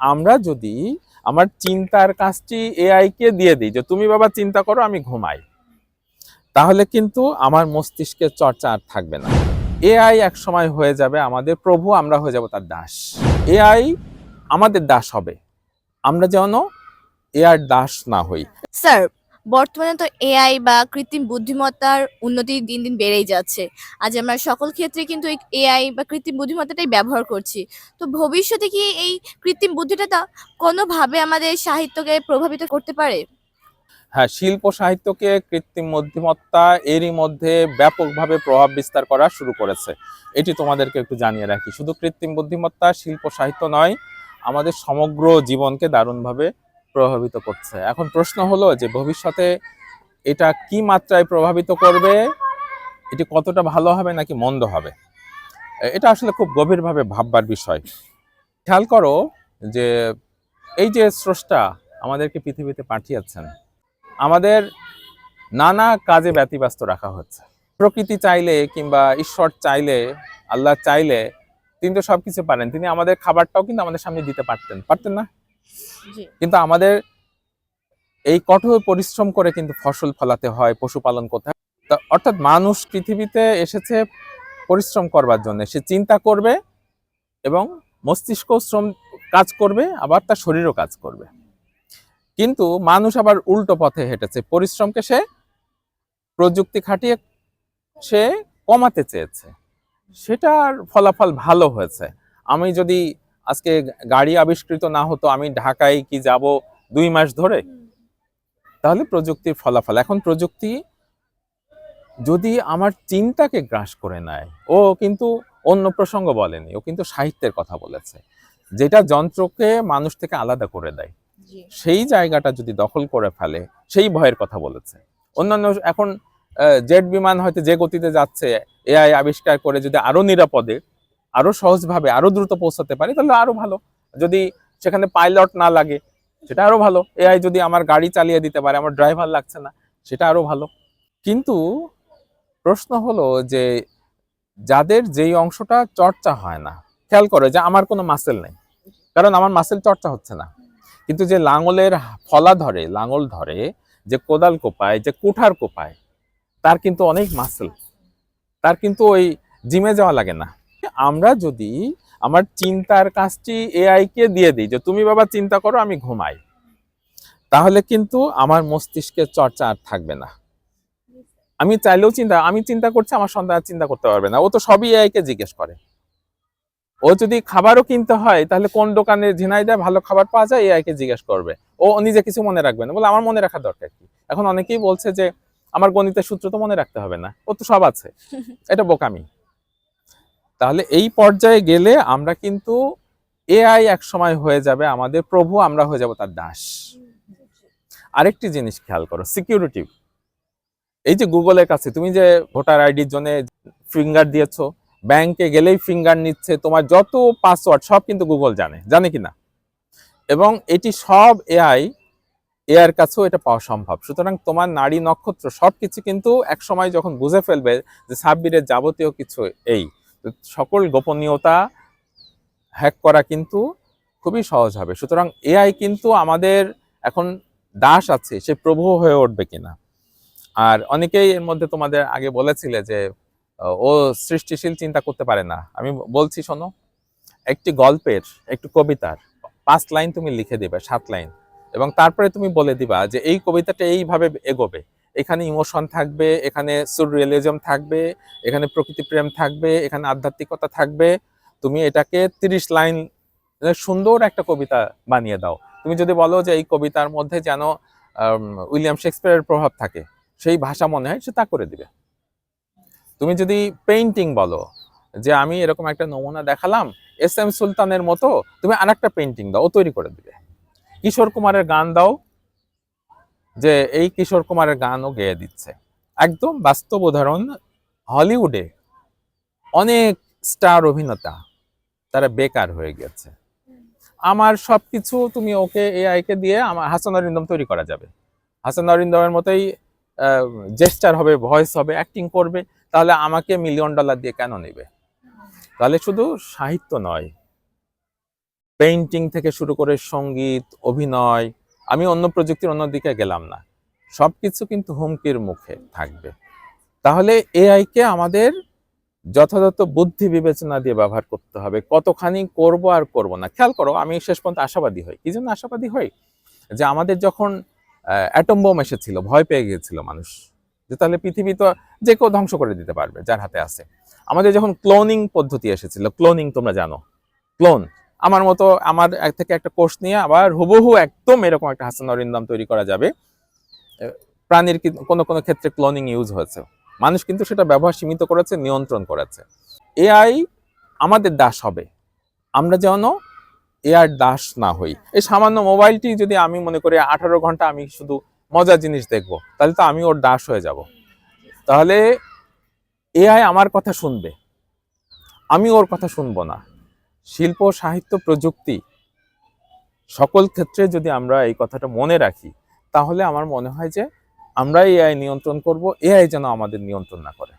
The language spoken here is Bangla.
আমরা যদি আমার চিন্তার কাজটি এআই কে দিয়ে দিই, যে তুমি বাবা চিন্তা করো, আমি ঘুমাই, তাহলে কিন্তু আমার মস্তিষ্কের চর্চা আর থাকবে না। এআই এক সময় হয়ে যাবে আমাদের প্রভু, আমরা হয়ে যাব তার দাস। এআই আমাদের দাস হবে, আমরা যেন এআর দাস না হই। স্যার বর্তমানে তো এআই বা কৃত্রিম বুদ্ধিমত্তার উন্নতি দিন দিন বেড়েই যাচ্ছে। আজ আমরা সকল ক্ষেত্রে কিন্তু এই এআই বা কৃত্রিম বুদ্ধিমত্তাটাই ব্যবহার করছি। তো ভবিষ্যতে কি এই কৃত্রিম বুদ্ধিটা কোনোভাবে আমাদের সাহিত্যকে প্রভাবিত করতে পারে? হ্যাঁ শিল্প সাহিত্যকে কৃত্রিম বুদ্ধিমত্তা এরই মধ্যে ব্যাপকভাবে প্রভাব বিস্তার করা শুরু করেছে। এটি তোমাদেরকে একটু জানিয়ে রাখি। শুধু কৃত্রিম বুদ্ধিমত্তা শিল্প সাহিত্য নয়, আমাদের সমগ্র জীবনকে দারুণভাবে প্রভাবিত করছে। এখন প্রশ্ন হলো যে ভবিষ্যতে এটা কি মাত্রায় প্রভাবিত করবে? এটি কতটা ভালো হবে নাকি মন্দ হবে? এটা আসলে খুব গভীরভাবে ভাববার বিষয়। খেয়াল করো যে এই যে স্রষ্টা আমাদেরকে পৃথিবীতে পাঠিয়েছেন, আমাদের নানা কাজে ব্যতিব্যস্ত রাখা হচ্ছে। প্রকৃতি চাইলে কিংবা ঈশ্বর চাইলে, আল্লাহ চাইলে তিনি তো সব কিছু পারেন। তিনি আমাদের খাবারটাও কিন্তু আমাদের সামনে দিতে পারতেন। পারতেন না? কিন্তু আমাদের এই কঠোর পরিশ্রম করে কিন্তু ফসল ফলাতে হয়, পশুপালন করতে হয়। অর্থাৎ মানুষ পৃথিবীতে এসেছে পরিশ্রম করবার জন্য। সে চিন্তা করবে এবং মস্তিষ্ক শ্রম কাজ করবে, আবার তার শরীরও কাজ করবে। কিন্তু মানুষ আবার উল্টো পথে হেঁটেছে। পরিশ্রমকে সে প্রযুক্তি খাটিয়ে সে কমাতে চেয়েছে। সেটার ফলাফল ভালো হয়েছে। আমি যদি আজকে গাড়ি আবিষ্কৃত না হতো আমি ঢাকায় কি যাব দুই মাস ধরে? তাহলে প্রযুক্তির ফলাফল। এখন প্রযুক্তি যদি আমার চিন্তাকে গ্রাস করে নেয় ও কিন্তু অন্য প্রসঙ্গ বলেনি ও কিন্তু সাহিত্যের কথা বলেছে যেটা যন্ত্রকে মানুষ থেকে আলাদা করে দেয়। সেই জায়গাটা যদি দখল করে ফেলে সেই ভয়ের কথা বলেছে। অন্যান্য এখন জেট বিমান হয়তো যে গতিতে যাচ্ছে এআই আবিষ্কার করে যদি আরও নিরাপদে আরও সহজভাবে, আরও দ্রুত পৌঁছাতে পারি, তাহলে আরও ভালো। যদি সেখানে পাইলট না লাগে, সেটা আরও ভালো। এআই যদি আমার গাড়ি চালিয়ে দিতে পারে, আমার ড্রাইভার লাগছে না, সেটা আরও ভালো। কিন্তু প্রশ্ন হলো যে যাদের যেই অংশটা চর্চা হয় না, খেয়াল করে যে আমার কোনো মাসেল নেই, কারণ আমার মাসেল চর্চা হচ্ছে না। কিন্তু যে লাঙলের ফলা ধরে, লাঙল ধরে, যে কোদাল কোপায়, যে কুঠার কোপায়, তার কিন্তু অনেক মাসেল তার কিন্তু ওই জিমে যাওয়া লাগে না। আমরা যদি আমার চিন্তার কাজটি এআই কে দিয়ে দিই যে তুমি বাবা চিন্তা করো আমি ঘুমাই তাহলে কিন্তু আমার মস্তিষ্কের চর্চা আর থাকবে না। আমি চাইলেও চিন্তা আমি চিন্তা করছি আমার সন্তান চিন্তা করতে পারবে না। ও তো সবই এআই কে জিজ্ঞেস করে। ও যদি খাবারও কিনতে হয় তাহলে কোন দোকানে ঝিনাইদায় ভালো খাবার পাওয়া যায় এআই কে জিজ্ঞেস করবে। ও নিজে কিছু মনে রাখবে না বলে আমার মনে রাখার দরকার কি? এখন অনেকেই বলছে যে আমার গণিতের সূত্র তো মনে রাখতে হবে না। ও তো সব আছে। এটা বোকামি। তাহলে এই পর্যায়ে গেলে আমরা কিন্তু এআই এক সময় হয়ে যাবে, আমাদের প্রভু আমরা হয়ে যাব তার দাস। আরেকটি জিনিস খেয়াল করো সিকিউরিটি এই যে গুগলের কাছে, তুমি যে ভোটার আইডির জন্য ফিঙ্গার দিয়েছ ব্যাংকে গেলেই ফিঙ্গার নিচ্ছে, তোমার যত পাসওয়ার্ড সব কিন্তু গুগল জানে জানে কি না এবং এটি সব এআই এআর কাছেও এটা পাওয়া সম্ভব। সুতরাং তোমার নারী নক্ষত্র সব কিছু কিন্তু এক সময় যখন বুঝে ফেলবে যে সাব্বিরের যাবতীয় কিছু এই সকল গোপনীয়তা হ্যাক করা কিন্তু খুবই সহজ হবে। সুতরাং এআই কিন্তু আমাদের এখন দাস আছে, সে প্রভু হয়ে উঠবে কিনা। আর অনেকেই এর মধ্যে তোমাদের আগে বলেছিলে যে, ও সৃষ্টিশীল চিন্তা করতে পারে না। আমি বলছি, শোনো, একটি গল্পের, একটি কবিতার পাঁচ লাইন তুমি লিখে দিবে, সাত লাইন। এবং তারপরে তুমি বলে দিবা যে, এই কবিতাটা এইভাবে এগোবে। এখানে ইমোশন থাকবে, এখানে সুররিয়ালিজম থাকবে, এখানে প্রকৃতি প্রেম থাকবে, এখানে আধ্যাত্মিকতা থাকবে। তুমি এটাকে তিরিশ লাইন সুন্দর একটা কবিতা বানিয়ে দাও। তুমি যদি বলো যে এই কবিতার মধ্যে যেন উইলিয়াম শেক্সপিয়ারের প্রভাব থাকে, সেই ভাষা মনে হয় সে তা করে দিবে। তুমি যদি পেইন্টিং বলো, যে আমি এরকম একটা নমুনা দেখালাম, এস এম সুলতানের মতো, তুমি আর একটা পেইন্টিং দাও তৈরি করে দিবে। কিশোর কুমারের গান দাও যে এই কিশোর কুমারের গানও গেয়ে দিচ্ছে। একদম বাস্তব উদাহরণ, হলিউডে অনেক স্টার অভিনেতা তারা বেকার হয়ে গেছে। আমার সব কিছু তুমি ওকে এআই কে দিয়ে আমার হাসান অরিন্দম তৈরি করা যাবে। হাসান অরিন্দমের মতোই জেস্টার হবে ভয়েস হবে অ্যাক্টিং করবে, তাহলে আমাকে মিলিয়ন ডলার দিয়ে কেন নেবে? তাহলে শুধু সাহিত্য নয় পেইন্টিং থেকে শুরু করে সংগীত, অভিনয় আমি অন্য প্রযুক্তির অন্য দিকে গেলাম না। সব কিছু কিন্তু হুমকির মুখে থাকবে। তাহলে এআইকে আমাদের যথাযথ বুদ্ধি বিবেচনা দিয়ে ব্যবহার করতে হবে। কতখানি করব আর করব না। খেয়াল করো, আমি শেষ পর্যন্ত আশাবাদী হই। কি জন্য আশাবাদী হই? যে আমাদের যখন অ্যাটম বোম এসেছিল, ভয় পেয়ে গিয়েছিল মানুষ। যে তাহলে পৃথিবী তো যে কেউ ধ্বংস করে দিতে পারবে, যার হাতে আছে। আমাদের যখন ক্লোনিং পদ্ধতি এসেছিল ক্লোনিং তোমরা জানো? ক্লোন আমার মতো আমার এক থেকে একটা কোর্স নিয়ে আবার হুবহু একদম এরকম একটা হাসান অরিন্দম তৈরি করা যাবে। প্রাণীর কোনো কোনো ক্ষেত্রে ক্লোনিং ইউজ হয়েছে। মানুষ কিন্তু সেটা ব্যবহার সীমিত করেছে, নিয়ন্ত্রণ করেছে। এআই আমাদের দাস হবে। আমরা যেন এআর দাস না হই। এই সামান্য মোবাইলটি যদি আমি মনে করি আঠারো ঘণ্টা আমি শুধু মজার জিনিস দেখব, তাহলে তো আমি ওর দাস হয়ে যাব। তাহলে এআই আমার কথা শুনবে। আমি ওর কথা শুনব না। শিল্প, সাহিত্য, প্রযুক্তি সকল ক্ষেত্রে যদি আমরা এই কথাটা মনে রাখি, তাহলে আমার মনে হয় যে আমরা এআই নিয়ন্ত্রণ করব, এআই যেন আমাদের নিয়ন্ত্রণ না করে।